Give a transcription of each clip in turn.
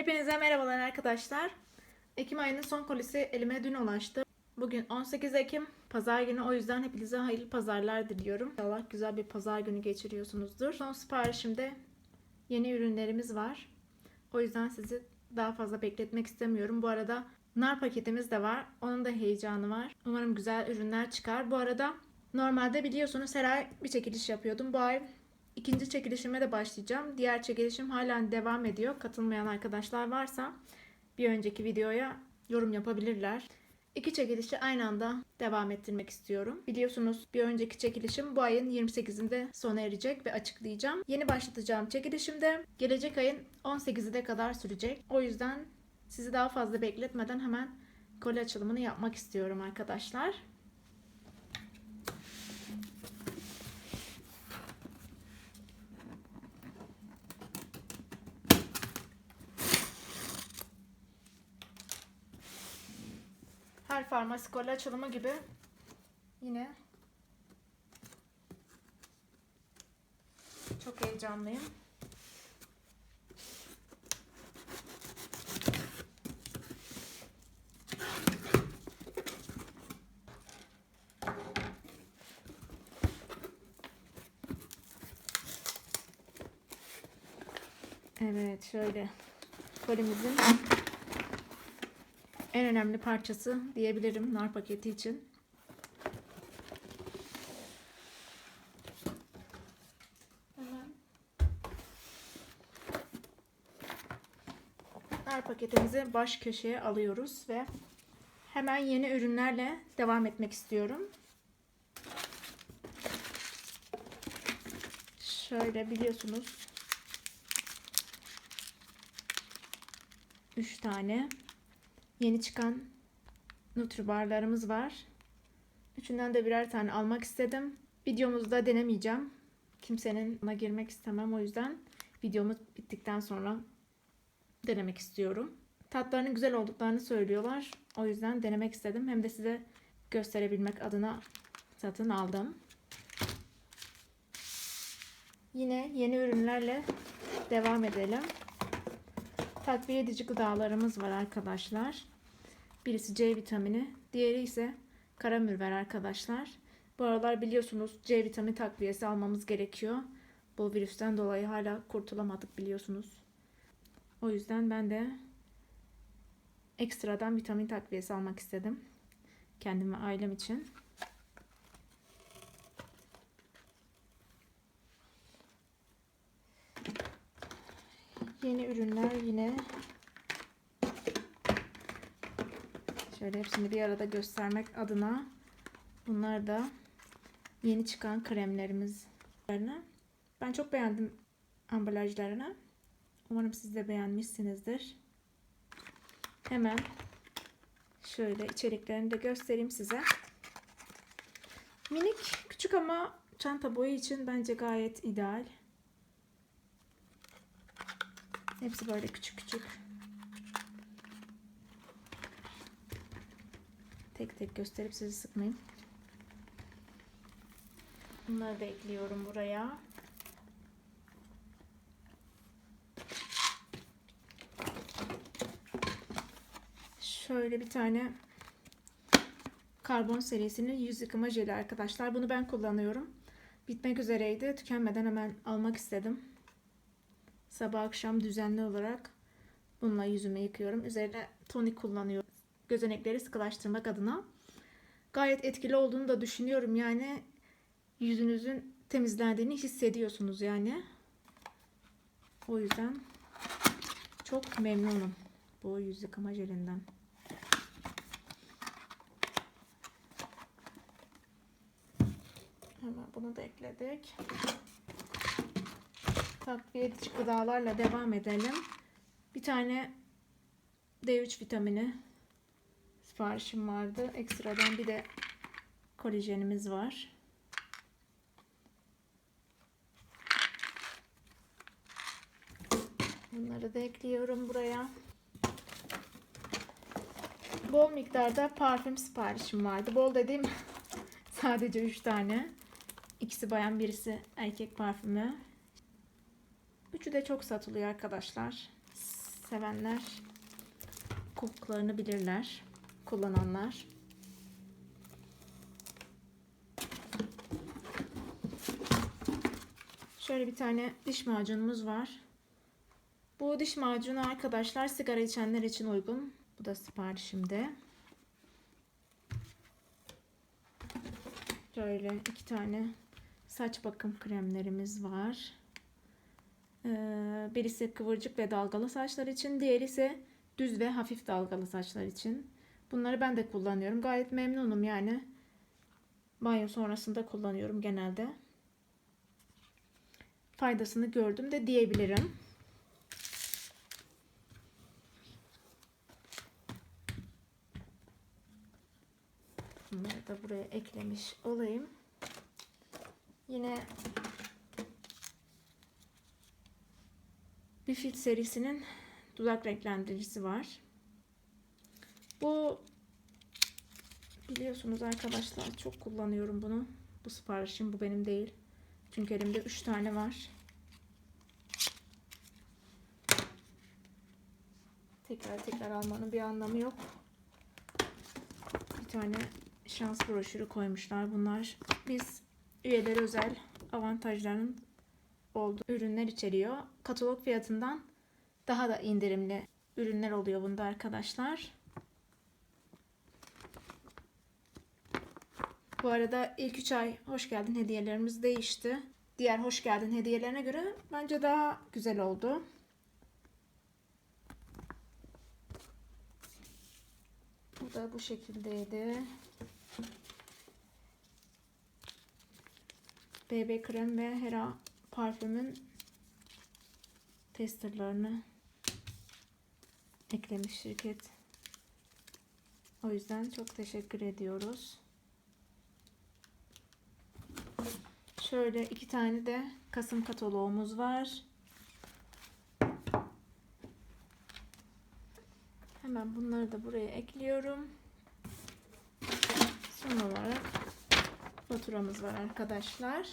Hepinize merhabalar arkadaşlar. Ekim ayının son kolisi elime dün ulaştı. Bugün 18 Ekim, pazar günü. O yüzden hepinize hayırlı pazarlar diliyorum. İnşallah güzel bir pazar günü geçiriyorsunuzdur. Son siparişimde yeni ürünlerimiz var. O yüzden sizi daha fazla bekletmek istemiyorum. Bu arada nar paketimiz de var. Onun da heyecanı var. Umarım güzel ürünler çıkar. Bu arada normalde biliyorsunuz her ay bir çekiliş yapıyordum. Bu ay ikinci çekilişime de başlayacağım. Diğer çekilişim hala devam ediyor. Katılmayan arkadaşlar varsa bir önceki videoya yorum yapabilirler. İki çekilişi aynı anda devam ettirmek istiyorum. Biliyorsunuz bir önceki çekilişim bu ayın 28'inde sona erecek ve açıklayacağım. Yeni başlatacağım çekilişim de gelecek ayın 18'ine kadar sürecek. O yüzden sizi daha fazla bekletmeden hemen koli açılımını yapmak istiyorum arkadaşlar. Koli açılımı gibi yine çok heyecanlıyım. Evet şöyle kolimizin en önemli parçası diyebilirim nar paketi için. Nar paketimizi baş köşeye alıyoruz ve hemen yeni ürünlerle devam etmek istiyorum. Şöyle biliyorsunuz 3 tane yeni çıkan Nutribarlarımız var. Üçünden de birer tane almak istedim. Videomuzda denemeyeceğim. Kimsenin ona girmek istemem o yüzden videomuz bittikten sonra denemek istiyorum. Tatlarının güzel olduklarını söylüyorlar. O yüzden denemek istedim. Hem de size gösterebilmek adına satın aldım. Yine yeni ürünlerle devam edelim. Takviye edici gıdalarımız var arkadaşlar. Birisi C vitamini, diğeri ise karamürver arkadaşlar. Bu aralar biliyorsunuz C vitamini takviyesi almamız gerekiyor. Bu virüsten dolayı hala kurtulamadık biliyorsunuz. O yüzden ben de ekstradan vitamin takviyesi almak istedim. Kendim ve ailem için. Yeni ürünler yine Şöyle hepsini bir arada göstermek adına bunlar da yeni çıkan kremlerimiz. Ben çok beğendim ambalajlarını. Umarım siz de beğenmişsinizdir. Hemen şöyle içeriklerini de göstereyim size. Minik, küçük ama çanta boyu için bence gayet ideal. Hepsi böyle küçük küçük. Tek tek gösterip sizi sıkmayayım. Bunları da ekliyorum buraya. Şöyle bir tane karbon serisinin yüz yıkama jeli arkadaşlar. Bunu ben kullanıyorum. Bitmek üzereydi. Tükenmeden hemen almak istedim. Sabah akşam düzenli olarak bununla yüzümü yıkıyorum. Üzerine tonik kullanıyorum. Gözenekleri sıkılaştırmak adına. Gayet etkili olduğunu da düşünüyorum. Yani yüzünüzün temizlendiğini hissediyorsunuz yani. O yüzden çok memnunum bu yüz yıkama jelinden. Hemen bunu da ekledik. Takviye edici gıdalarla devam edelim. Bir tane D3 vitamini siparişim vardı. Ekstradan bir de kolajenimiz var. Bunları da ekliyorum buraya. Bol miktarda parfüm siparişim vardı. Bol dediğim sadece 3 tane. İkisi bayan birisi erkek parfümü. Üçü de çok satılıyor arkadaşlar. sevenler koklarını bilirler. Kullananlar. Şöyle bir tane diş macunumuz var. Bu diş macunu arkadaşlar sigara içenler için uygun. Bu da siparişimde. Şöyle iki tane saç bakım kremlerimiz var. Ee, birisi kıvırcık ve dalgalı saçlar için, diğeri ise düz ve hafif dalgalı saçlar için. Bunları ben de kullanıyorum. Gayet memnunum yani. Banyo sonrasında kullanıyorum genelde. Faydasını gördüm de diyebilirim. Bunları da buraya eklemiş olayım. Yine Bifit serisinin dudak renklendiricisi var. Bu biliyorsunuz arkadaşlar çok kullanıyorum bunu. Bu siparişim bu benim değil. Çünkü elimde 3 tane var. Tekrar tekrar almanın bir anlamı yok. Bir tane şans broşürü koymuşlar. Bunlar biz üyeler özel avantajların olduğu ürünler içeriyor. Katalog fiyatından daha da indirimli ürünler oluyor bunda arkadaşlar. Bu arada ilk 3 ay hoş geldin hediyelerimiz değişti. Diğer hoş geldin hediyelerine göre bence daha güzel oldu. Bu da bu şekildeydi. BB krem ve Hera parfümün testerlarını eklemiş şirket. O yüzden çok teşekkür ediyoruz. Şöyle iki tane de Kasım kataloğumuz var. Hemen bunları da buraya ekliyorum. Son olarak faturamız var arkadaşlar.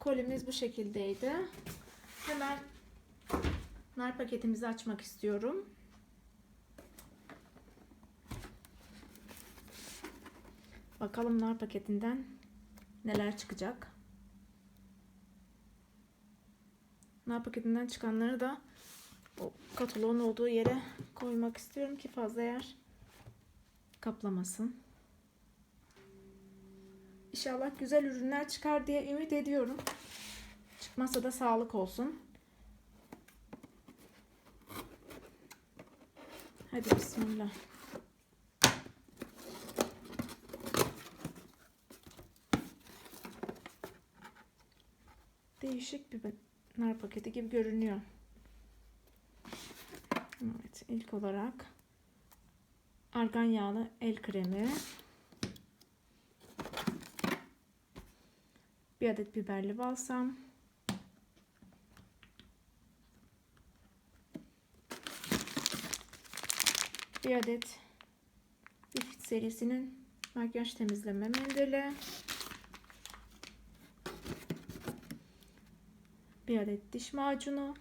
Kolimiz bu şekildeydi. Hemen nar paketimizi açmak istiyorum. Bakalım nar paketinden neler çıkacak. Nar paketinden çıkanları da o kataloğun olduğu yere koymak istiyorum ki fazla yer kaplamasın. İnşallah güzel ürünler çıkar diye ümit ediyorum. Çıkmasa da sağlık olsun. Hadi bismillah. Değişik bir nar paketi gibi görünüyor. Evet, ilk olarak argan yağlı el kremi. Bir adet biberli balsam. Bir adet Bifit serisinin makyaj temizleme mendili. Bir adet diş macunu.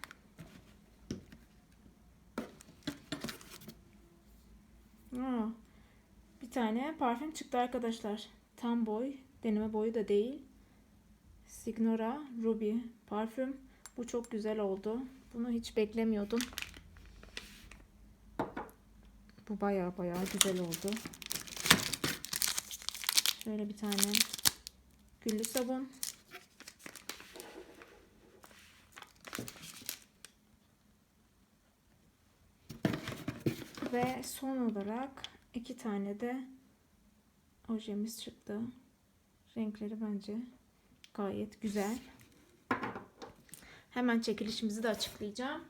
Aa, bir tane parfüm çıktı arkadaşlar. Tam boy. Deneme boyu da değil. Signora Ruby parfüm. Bu çok güzel oldu. Bunu hiç beklemiyordum. Bu baya baya güzel oldu. Şöyle bir tane güllü sabun. Ve son olarak iki tane de ojemiz çıktı. Renkleri bence gayet güzel. Hemen çekilişimizi de açıklayacağım.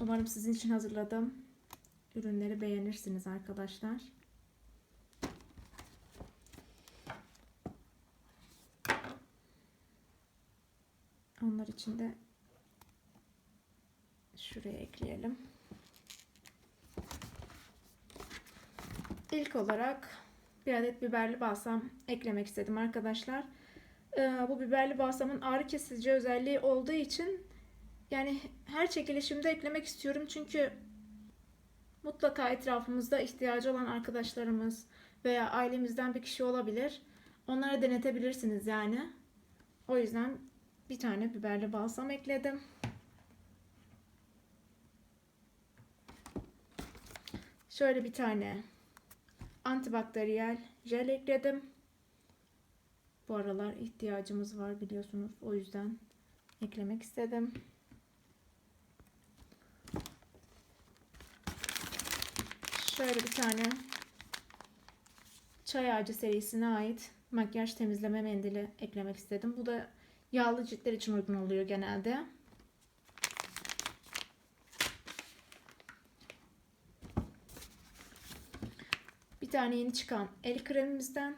Umarım sizin için hazırladığım ürünleri beğenirsiniz arkadaşlar. Onlar için de şuraya ekleyelim. İlk olarak bir adet biberli balsam eklemek istedim arkadaşlar. Ee, bu biberli balsamın ağrı kesici özelliği olduğu için yani her çekilişimde eklemek istiyorum çünkü mutlaka etrafımızda ihtiyacı olan arkadaşlarımız veya ailemizden bir kişi olabilir. Onlara denetebilirsiniz yani. O yüzden bir tane biberli balsam ekledim. Şöyle bir tane antibakteriyel jel ekledim. Bu aralar ihtiyacımız var biliyorsunuz. O yüzden eklemek istedim. Şöyle bir tane çay ağacı serisine ait makyaj temizleme mendili eklemek istedim. Bu da yağlı ciltler için uygun oluyor genelde. Tane yeni çıkan el kremimizden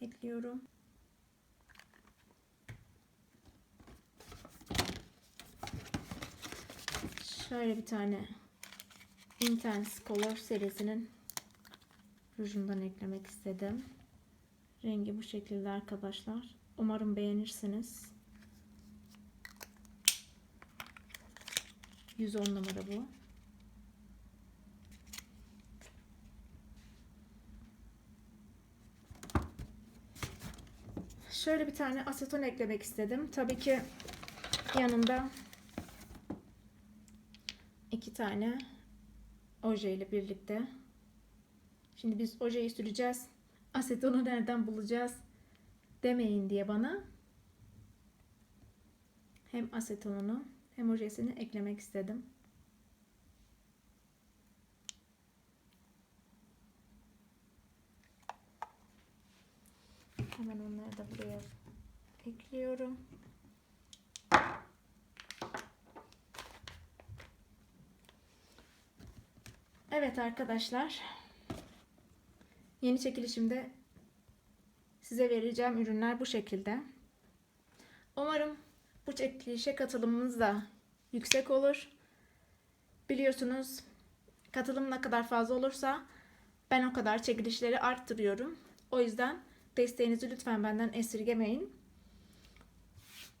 ekliyorum. Şöyle bir tane Intense Color serisinin rujundan eklemek istedim. Rengi bu şekilde arkadaşlar. Umarım beğenirsiniz. 110 numara bu. Şöyle bir tane aseton eklemek istedim. Tabii ki yanında iki tane oje ile birlikte. Şimdi biz ojeyi süreceğiz. Asetonu nereden bulacağız demeyin diye bana. Hem asetonunu hem ojesini eklemek istedim. Hemen onları da buraya ekliyorum. Evet arkadaşlar. Yeni çekilişimde size vereceğim ürünler bu şekilde. Umarım bu çekilişe katılımınız da yüksek olur. Biliyorsunuz katılım ne kadar fazla olursa ben o kadar çekilişleri arttırıyorum. O yüzden desteğinizi lütfen benden esirgemeyin.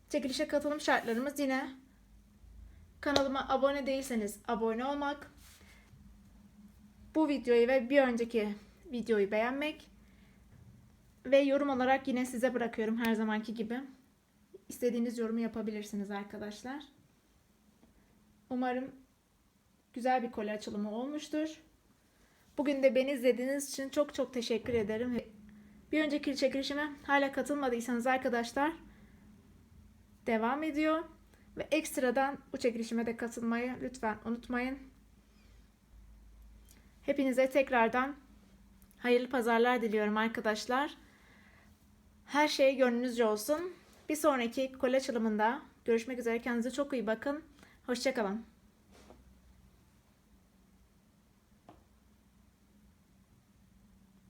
Çekilişe katılım şartlarımız yine kanalıma abone değilseniz abone olmak, bu videoyu ve bir önceki videoyu beğenmek ve yorum olarak yine size bırakıyorum her zamanki gibi. İstediğiniz yorumu yapabilirsiniz arkadaşlar. Umarım güzel bir kolye açılımı olmuştur. Bugün de beni izlediğiniz için çok çok teşekkür ederim. Bir önceki çekilişime hala katılmadıysanız arkadaşlar devam ediyor. Ve ekstradan bu çekilişime de katılmayı lütfen unutmayın. Hepinize tekrardan hayırlı pazarlar diliyorum arkadaşlar. Her şey gönlünüzce olsun. Bir sonraki kol açılımında görüşmek üzere. Kendinize çok iyi bakın. Hoşçakalın.